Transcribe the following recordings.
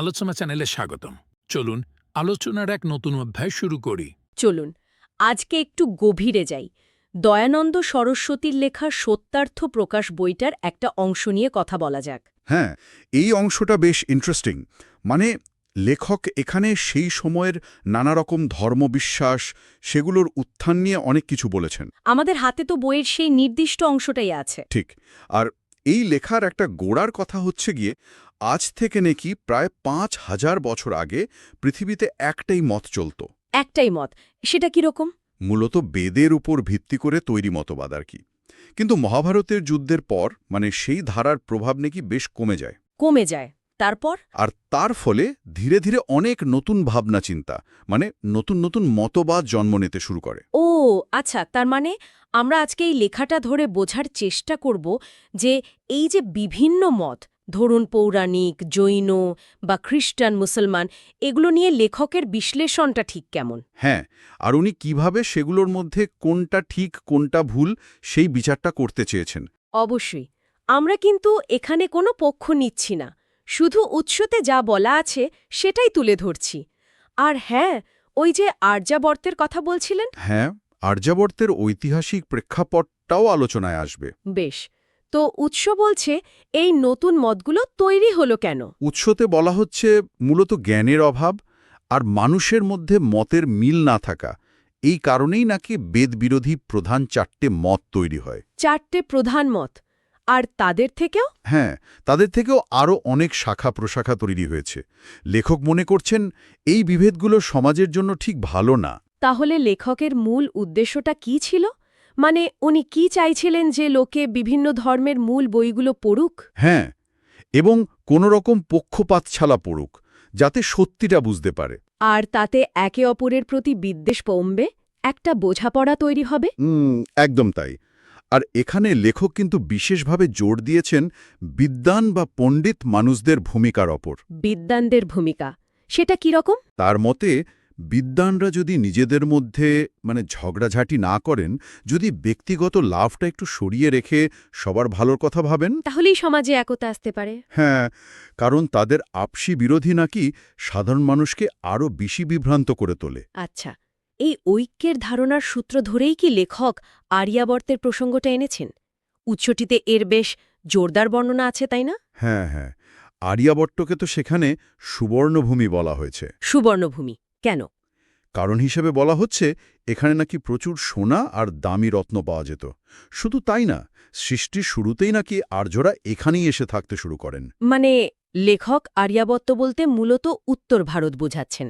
আলোচনা চ্যানেলে স্বাগতম। চলুন আলোচনার এক নতুন অধ্যায় শুরু করি। চলুন আজকে একটু গভীরে যাই। দয়ানন্দ সরস্বতীর লেখা সত্যার্থ প্রকাশ বইটার একটা অংশ নিয়ে কথা বলা যাক। হ্যাঁ এই অংশটা বেশ ইন্টারেস্টিং মানে লেখক এখানে সেই সময়ের নানা রকম ধর্মবিশ্বাস সেগুলোর উত্থান নিয়ে অনেক কিছু বলেছেন। আমাদের হাতে তো বইয়ের সেই নির্দিষ্ট অংশটাই আছে। ঠিক আর এই লেখার একটা গোড়ার কথা হচ্ছে গিয়ে আজ থেকে নাকি প্রায় পাঁচ হাজার বছর আগে পৃথিবীতে একটাই মত চলত। একটাই মত। সেটা কীরকম মূলত বেদের উপর ভিত্তি করে তৈরি মতবাদ আর কি। কিন্তু মহাভারতের যুদ্ধের পর মানে সেই ধারার প্রভাব নাকি বেশ কমে যায়। কমে যায়। তারপর? আর তার ফলে ধীরে ধীরে অনেক নতুন ভাবনা চিন্তা মানে নতুন নতুন মতবাদ জন্ম নিতে শুরু করে। ও আচ্ছা তার মানে আমরা আজকে এই লেখাটা ধরে বোঝার চেষ্টা করব যে এই যে বিভিন্ন মত ধরুন পৌরাণিক জৈন বা খ্রিস্টান মুসলমান এগুলো নিয়ে লেখকের বিশ্লেষণটা ঠিক কেমন? হ্যাঁ আর উনি কীভাবে সেগুলোর মধ্যে কোনটা ঠিক কোনটা ভুল সেই বিচারটা করতে চেয়েছেন। অবশ্যই। আমরা কিন্তু এখানে কোনো পক্ষ নিচ্ছি না। শুধু উৎসতে যা বলা আছে সেটাই তুলে ধরছি। আর হ্যাঁ ওই যে আর্যাবর্তের কথা বলছিলেন? হ্যাঁ আর্যাবর্তের ঐতিহাসিক প্রেক্ষাপটটাও আলোচনায় আসবে। বেশ তো উৎস বলছে এই নতুন মতগুলো তৈরি হলো কেন? উৎসতে বলা হচ্ছে মূলত জ্ঞানের অভাব আর মানুষের মধ্যে মতের মিল না থাকা। এই কারণেই নাকি বেদবিরোধী প্রধান চারটে মত তৈরি হয়। চারটে প্রধান মত। আর তাদের থেকেও? হ্যাঁ তাদের থেকেও আরও অনেক শাখা প্রশাখা তৈরি হয়েছে। লেখক মনে করছেন এই বিভেদগুলো সমাজের জন্য ঠিক ভালো না। তাহলে লেখকের মূল উদ্দেশ্যটা কি ছিল? মানে উনি কি চাইছিলেন যে লোকে বিভিন্ন ধর্মের মূল বইগুলো পড়ুক? হ্যাঁ এবং কোনো রকম পক্ষপাত ছালা পড়ুক যাতে সত্যিটা বুঝতে পারে। আর তাতে একে অপরের প্রতি বিদ্বেষ কমবে একটা বোঝাপড়া তৈরি হবে? একদম তাই। আর এখানে লেখক কিন্তু বিশেষভাবে জোর দিয়েছেন বিদ্বান বা পণ্ডিত মানুষদের ভূমিকার ওপর। বিদ্বানদের ভূমিকা সেটা কীরকম তার মতে বিদ্বানরা যদি নিজেদের মধ্যে মানে ঝগড়াঝাটি না করেন যদি ব্যক্তিগত লাভটা একটু সরিয়ে রেখে সবার ভালোর কথা ভাবেন? তাহলেই সমাজে একতা আসতে পারে। হ্যাঁ কারণ তাদের আপসি বিরোধী নাকি সাধারণ মানুষকে আরও বেশি বিভ্রান্ত করে তোলে। আচ্ছা এই ঐক্যের ধারণার সূত্র ধরেই কি লেখক আর্যাবর্তের প্রসঙ্গটা এনেছেন? উৎসটিতে এর বেশ জোরদার বর্ণনা আছে তাই না? হ্যাঁ হ্যাঁ। আরিয়াবট্টকে তো সেখানে সুবর্ণভূমি বলা হয়েছে। সুবর্ণভূমি। কেন? কারণ হিসেবে বলা হচ্ছে এখানে নাকি প্রচুর সোনা আর দামি রত্ন পাওয়া যেত। শুধু তাই না সৃষ্টির শুরুতেই নাকি আর্যরা এখানেই এসে থাকতে শুরু করেন। মানে লেখক আর্যাবর্ত বলতে মূলত উত্তর ভারত বোঝাচ্ছেন।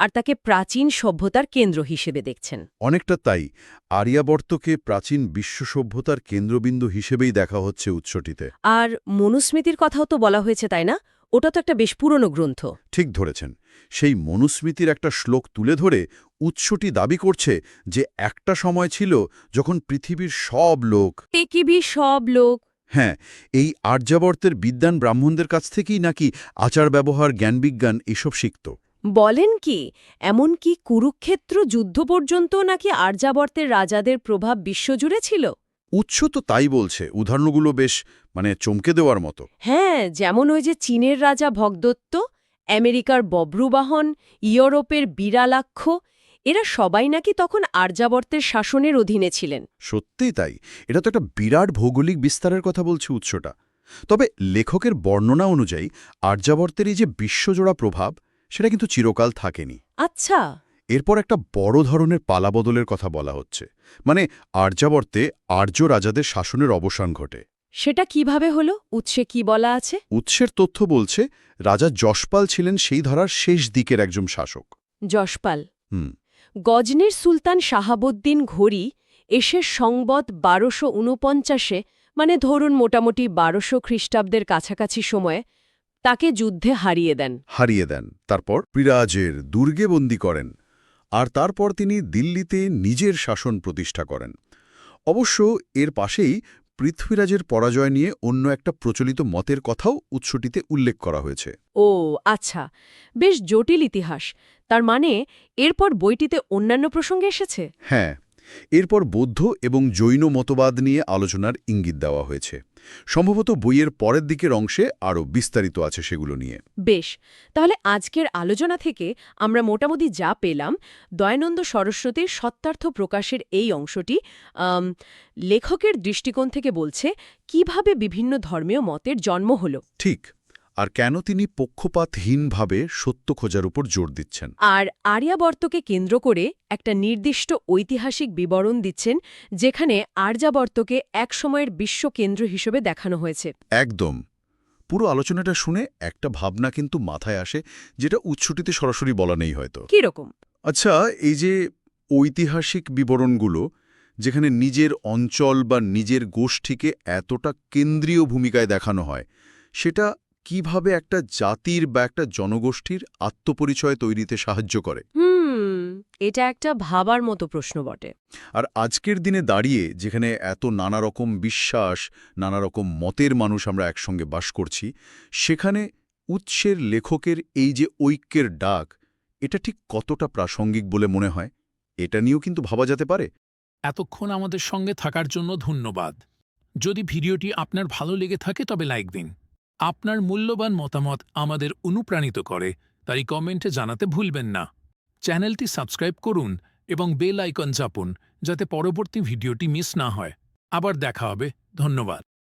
আর তাকে প্রাচীন সভ্যতার কেন্দ্র হিসেবে দেখছেন। অনেকটা তাই। আরিয়াবর্তকে প্রাচীন বিশ্ব সভ্যতার কেন্দ্রবিন্দু হিসেবেই দেখা হচ্ছে উৎসটিতে। আর মনুস্মৃতির কথাও তো বলা হয়েছে তাই না? ওটা তো একটা বেশ পুরনো গ্রন্থ। ঠিক ধরেছেন। সেই মনুস্মৃতির একটা শ্লোক তুলে ধরে উৎসটি দাবি করছে যে একটা সময় ছিল যখন পৃথিবীর সব লোক পৃথিবীর সব লোক হ্যাঁ এই আর্যাবর্তের বিদ্যান ব্রাহ্মণদের কাছ থেকেই নাকি আচার ব্যবহার জ্ঞানবিজ্ঞান এসব শিখত। বলেন কি এমনকি কুরুক্ষেত্র যুদ্ধ পর্যন্ত নাকি আর্যাবর্তের রাজাদের প্রভাব বিশ্বজুড়ে ছিল? উৎস তো তাই বলছে উদাহরণগুলো বেশ মানে চমকে দেওয়ার মতো। হ্যাঁ যেমন ওই যে চীনের রাজা ভগদত্ত আমেরিকার বব্রুবাহন ইউরোপের বিরালাক্ষ এরা সবাই নাকি তখন আর্যাবর্তের শাসনের অধীনে ছিলেন। সত্যিই তাই এটা তো একটা বিরাট ভৌগোলিক বিস্তারের কথা বলছে উৎসটা। তবে লেখকের বর্ণনা অনুযায়ী আর্যাবর্তের এই যে বিশ্বজোড়া প্রভাব সেটা কিন্তু চিরকাল থাকেনি। আচ্ছা। এরপর একটা বড় ধরনের পালাবদলের কথা বলা হচ্ছে। মানে আর্যাবর্তে আর্য রাজাদের শাসনের অবসান ঘটে। সেটা কীভাবে হলো? উৎসে কি বলা আছে? উৎসের তথ্য বলছে রাজা যশপাল ছিলেন সেই ধরার শেষ দিকের একজন শাসক। যশপাল। হুম। গজনির সুলতান শাহাবুদ্দিন ঘড়ি এসে সংবদ বারোশো উনপঞ্চাশে মানে ধরুন মোটামুটি বারোশো খ্রিস্টাব্দের কাছাকাছি সময়ে তাকে যুদ্ধে হারিয়ে দেন। হারিয়ে দেন। তারপর পিরাজের দুর্গে বন্দী করেন। আর তারপর তিনি দিল্লিতে নিজের শাসন প্রতিষ্ঠা করেন। অবশ্য এর পাশেই পৃথ্বীরাজের পরাজয় নিয়ে অন্য একটা প্রচলিত মতের কথাও উৎসটিতে উল্লেখ করা হয়েছে। ও আচ্ছা। বেশ জটিল ইতিহাস। তার মানে এরপর বইটিতে অন্যান্য প্রসঙ্গে এসেছে? হ্যাঁ এরপর বৌদ্ধ এবং জৈন মতবাদ নিয়ে আলোচনার ইঙ্গিত দেওয়া হয়েছে। সম্ভবত বইয়ের পরের দিকের অংশে আরও বিস্তারিত আছে সেগুলো নিয়ে। বেশ তাহলে আজকের আলোচনা থেকে আমরা মোটামুটি যা পেলাম দয়ানন্দ সরস্বতীর সত্যার্থ প্রকাশের এই অংশটি লেখকের দৃষ্টিকোণ থেকে বলছে কীভাবে বিভিন্ন ধর্মীয় মতের জন্ম হলো। ঠিক। আর কেন তিনি পক্ষপাতহীনভাবে সত্য খোঁজার উপর জোর দিচ্ছেন? আর আর্যাবর্তকে কেন্দ্র করে একটা নির্দিষ্ট ঐতিহাসিক বিবরণ দিচ্ছেন যেখানে আর্যাবর্তকে একসময়ের বিশ্বকেন্দ্র হিসেবে দেখানো হয়েছে। একদম। পুরো আলোচনাটা শুনে একটা ভাবনা কিন্তু মাথায় আসে যেটা উৎসটিতে সরাসরি বলা নেই হয়তো। কীরকম আচ্ছা এই যে ঐতিহাসিক বিবরণগুলো যেখানে নিজের অঞ্চল বা নিজের গোষ্ঠীকে এতটা কেন্দ্রীয় ভূমিকায় দেখানো হয় সেটা কীভাবে একটা জাতির বা একটা জনগোষ্ঠীর আত্মপরিচয় তৈরিতে সাহায্য করে? হুম এটা একটা ভাবার মতো প্রশ্ন বটে। আর আজকের দিনে দাঁড়িয়ে যেখানে এত নানা রকম বিশ্বাস নানা রকম মতের মানুষ আমরা একসঙ্গে বাস করছি সেখানে উৎসের লেখকের এই যে ঐক্যের ডাক এটা ঠিক কতটা প্রাসঙ্গিক বলে মনে হয়? এটা নিয়েও কিন্তু ভাবা যেতে পারে। এতক্ষণ আমাদের সঙ্গে থাকার জন্য ধন্যবাদ। যদি ভিডিওটি আপনার ভালো লেগে থাকে তবে লাইক দিন। আপনার মূল্যবান মতামত আমাদের অনুপ্রাণিত করে, তাই কমেন্টে জানাতে ভুলবেন না। চ্যানেলটি সাবস্ক্রাইব করুন এবং বেল আইকন চাপুন, যাতে পরবর্তী ভিডিওটি মিস না হয়। আবার দেখা হবে, ধন্যবাদ।